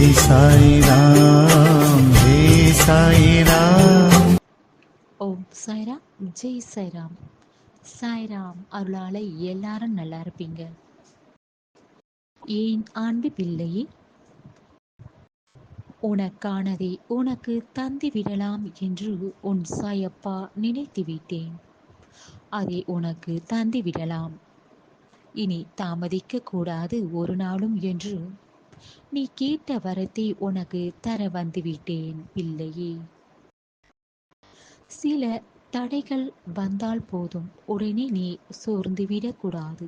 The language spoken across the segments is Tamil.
சாய்ராம் ஜெய் சாய்ராம் ஓம் சாய்ராம் ஜெய் சாய்ராம். சாய்ராம் அருளால எல்லாரும் நல்லா இருப்பீங்க. ஏன் ஆண்டு பிள்ளையே? உனக்கானதை உனக்கு தந்து விடலாம் என்று உன் சாயப்பா நினைத்து விட்டேன். அதை உனக்கு தந்து விடலாம். இனி தாமதிக்க கூடாது ஒரு நாளும் என்று நீ கேட்ட வரத்தை உனக்கு தர வந்துவிட்டேன் பிள்ளையே சில தடைகள் வந்தால் போதும் உடனே நீ சோர்ந்து விடக்கூடாது.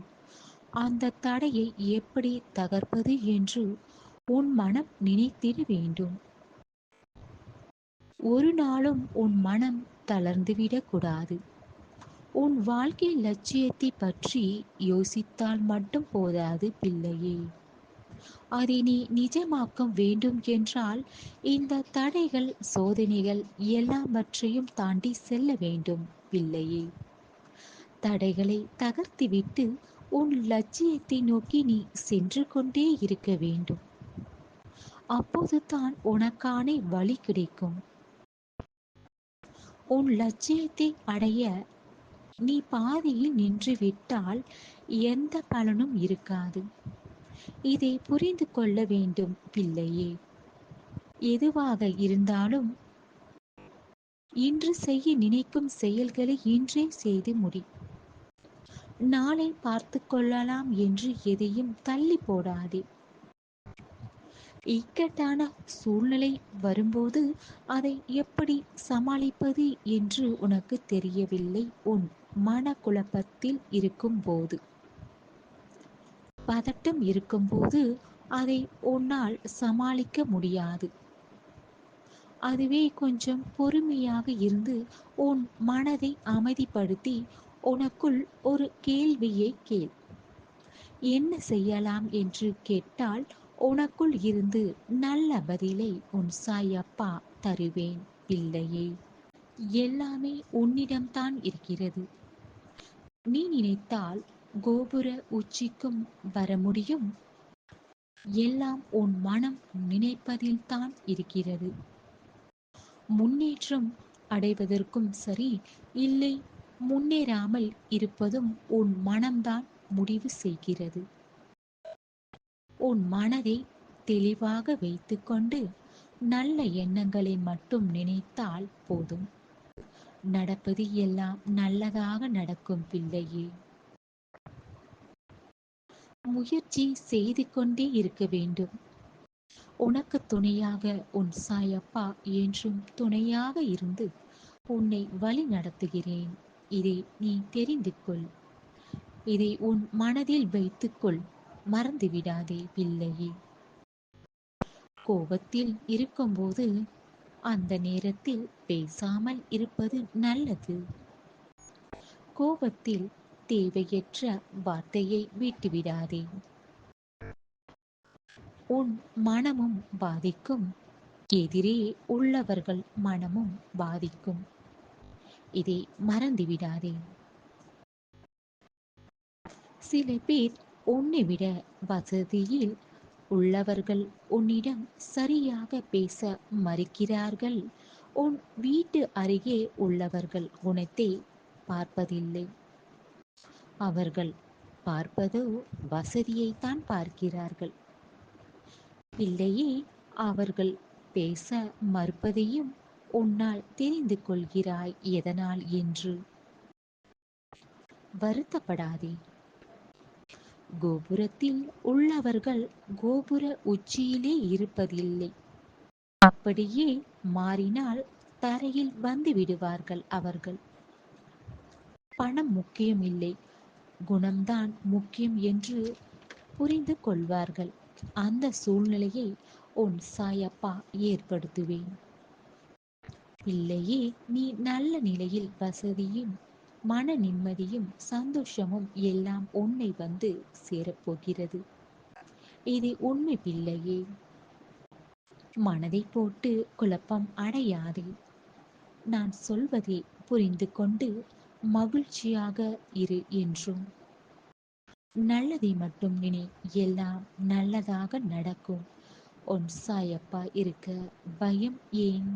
அந்த தடையை எப்படி தகர்ப்பது என்று உன் மனம் நினைத்திட வேண்டும். ஒரு நாளும் உன் மனம் தளர்ந்துவிடக்கூடாது உன் வாழ்க்கை லட்சியத்தை பற்றி யோசித்தால் மட்டும் போதாது பிள்ளையே. அதை நீ நிஜமாக்க வேண்டும் என்றால் இந்த தடைகள் சோதனைகள் எல்லாவற்றையும் தாண்டி செல்ல வேண்டும் பிள்ளையே. தடைகளை தகர்த்துவிட்டு உன் லட்சியத்தை நோக்கி நீ சென்று கொண்டே இருக்க வேண்டும். அப்போதுதான் உனக்கான வழி கிடைக்கும். உன் லட்சியத்தை அடைய நீ பாதியில் நின்று விட்டால் எந்த பலனும் இருக்காது. இதை புரிந்து கொள்ள வேண்டும் பிள்ளையே. எதுவாக இருந்தாலும் இன்று செய்ய நினைக்கும் செயல்களை இன்றே செய்து முடி. நாளை பார்த்து கொள்ளலாம் என்று எதையும் தள்ளி போடாதே. இக்கட்டான சூழ்நிலை வரும்போது அதை எப்படி சமாளிப்பது என்று உனக்கு தெரியவில்லை? உன் மனக்குழப்பத்தில் இருக்கும் போது பதட்டம் இருக்கும்போது அதை உன்னால் சமாளிக்க முடியாது. அதுவே கொஞ்சம் பொறுமையாக இருந்து உன் மனதை அமைதிப்படுத்தி உனக்குள் ஒரு கேள்வியை கேள். என்ன செய்யலாம் என்று கேட்டால் உனக்குள் இருந்து நல்ல பதிலை உன் சாயப்பா தருவேன் பிள்ளையே. எல்லாமே உன்னிடம்தான் இருக்கிறது. நீ நினைத்தால் கோபுர உச்சிக்கும் வர முடியும் எல்லாம் உன் மனம் நினைப்பதில்தான் இருக்கிறது. முன்னேற்றம் அடைவதற்கும் சரி இல்லை முன்னேறாமல் இருப்பதும் உன் மனம்தான் முடிவு செய்கிறது. உன் மனதை தெளிவாக வைத்துக்கொண்டு நல்ல எண்ணங்களை மட்டும் நினைத்தால் போதும். நடப்பது எல்லாம் நல்லதாக நடக்கும் பிள்ளையே. முயற்சி செய்து கொண்டே இருக்க வேண்டும். உனக்கு துணையாக உன் சாயப்பா என்றும் துணையாக இருந்து உன்னை வழி நடத்துகிறேன். இதை நீ தெரிந்து கொள். இதை உன் மனதில் வைத்துக்கொள் மறந்துவிடாதே பிள்ளையே. கோபத்தில் இருக்கும்போது அந்த நேரத்தில் பேசாமல் இருப்பது நல்லது. கோபத்தில் தேவையற்ற வார்த்தையை விட்டுவிடாதே. உன் மனமும் பாதிக்கும். எதிரே உள்ளவர்கள் மனமும் பாதிக்கும். இதை மறந்துவிடாதே. சில பேர் உன்னை விட வசதியில் உள்ளவர்கள் உன்னிடம் சரியாக பேச மறுக்கிறார்கள். உன் வீட்டு அருகே உள்ளவர்கள் குணத்தை பார்ப்பதில்லை. அவர்கள் பார்ப்பதோ வசதியைத்தான் பார்க்கிறார்கள். பிள்ளையே அவர்கள் பேச மறுப்பதையும் உன்னால் தெரிந்து கொள்கிறாய் எதனால் என்று? வருத்தப்படாதே. கோபுரத்தில் உள்ளவர்கள் கோபுர உச்சியிலே இருப்பதில்லை. அப்படியே மாறினால் தரையில் வந்து விடுவார்கள் அவர்கள். பணம் முக்கியமில்லை. குணம்தான் முக்கியம் என்று புரிந்து கொள்வார்கள். அந்த சூழ்நிலையை உன் சாயப்பா ஏற்படுத்துவேன். இல்லையே நீ நல்ல நிலையில் வசதியும் மன நிம்மதியும் சந்தோஷமும் எல்லாம் உன்னை வந்து சேரப்போகிறது. இது உண்மை பிள்ளையே. மனதை போட்டு குழப்பம் அடையாதே. நான் சொல்வதை புரிந்து கொண்டு மகிழ்ச்சியாக இரு என்றும். நல்லதை மட்டும் நினை எல்லாம் நல்லதாக நடக்கும். உன் சாயப்பா இருக்க பயம் ஏன்?